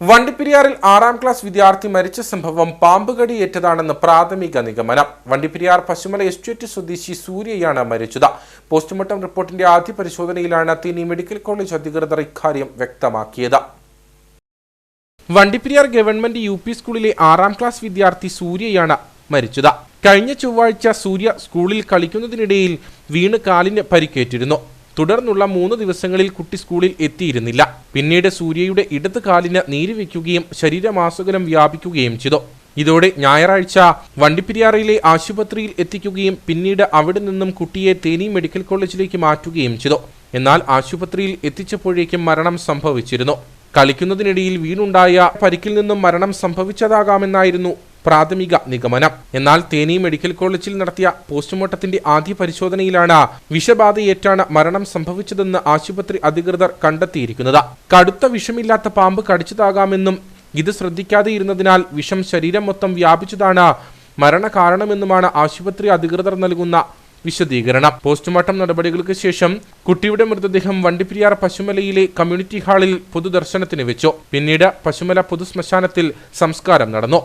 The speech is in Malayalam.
വണ്ടിപ്പെരിയാറിൽ ആറാം ക്ലാസ് വിദ്യാർത്ഥി മരിച്ച സംഭവം പാമ്പ് കടിയേറ്റതാണെന്ന് പ്രാഥമിക നിഗമനം. വണ്ടിപ്പെരിയാർ പശുമല എസ്റ്റേറ്റ് സ്വദേശി സൂര്യയാണ് മരിച്ചത്. പോസ്റ്റ്മോർട്ടം റിപ്പോർട്ടിന്റെ ആദ്യ പരിശോധനയിലാണ് തേനി മെഡിക്കൽ കോളേജ് അധികൃതർ ഇക്കാര്യം വ്യക്തമാക്കിയത്. വണ്ടിപ്പെരിയാർ ഗവൺമെന്റ് യു പി സ്കൂളിലെ ആറാം ക്ലാസ് വിദ്യാർത്ഥി സൂര്യയാണ് മരിച്ചത്. കഴിഞ്ഞ ചൊവ്വാഴ്ച സൂര്യ സ്കൂളിൽ കളിക്കുന്നതിനിടയിൽ വീണ് കാലിന് പരിക്കേറ്റിരുന്നു. തുടർന്നുള്ള മൂന്ന് ദിവസങ്ങളിൽ കുട്ടി സ്കൂളിൽ എത്തിയിരുന്നില്ല. പിന്നീട് സൂര്യയുടെ ഇടത് കാലിന് നീര് വയ്ക്കുകയും ശരീരമാസകലം വ്യാപിക്കുകയും ചെയ്തു. ഇതോടെ ഞായറാഴ്ച വണ്ടിപ്പെരിയാറിലെ ആശുപത്രിയിൽ എത്തിക്കുകയും പിന്നീട് അവിടെ നിന്നും കുട്ടിയെ തേനി മെഡിക്കൽ കോളേജിലേക്ക് മാറ്റുകയും ചെയ്തു. എന്നാൽ ആശുപത്രിയിൽ എത്തിച്ചപ്പോഴേക്കും മരണം സംഭവിച്ചിരുന്നു. കളിക്കുന്നതിനിടയിൽ വീണുണ്ടായ പരിക്കിൽ നിന്നും മരണം സംഭവിച്ചതാകാമെന്നായിരുന്നു പ്രാഥമിക നിഗമനം. എന്നാൽ തേനി മെഡിക്കൽ കോളേജിൽ നടത്തിയ പോസ്റ്റ്മോർട്ടത്തിന്റെ ആദ്യ പരിശോധനയിലാണ് വിഷബാധയേറ്റാണ് മരണം സംഭവിച്ചതെന്ന് ആശുപത്രി അധികൃതർ കണ്ടെത്തിയിരിക്കുന്നത്. കടുത്ത വിഷമില്ലാത്ത പാമ്പ് കടിച്ചതാകാമെന്നും ഇത് ശ്രദ്ധിക്കാതെ ഇരുന്നതിനാൽ വിഷം ശരീരം മൊത്തം വ്യാപിച്ചതാണ് മരണകാരണമെന്നുമാണ് ആശുപത്രി അധികൃതർ നൽകുന്ന വിശദീകരണം. പോസ്റ്റ്മോർട്ടം നടപടികൾക്ക് ശേഷം കുട്ടിയുടെ മൃതദേഹം വണ്ടിപ്പെരിയാർ പശുമലയിലെ കമ്മ്യൂണിറ്റി ഹാളിൽ പൊതുദർശനത്തിന് വെച്ചു. പിന്നീട് പശുമല പൊതുശ്മശാനത്തിൽ സംസ്കാരം നടന്നു.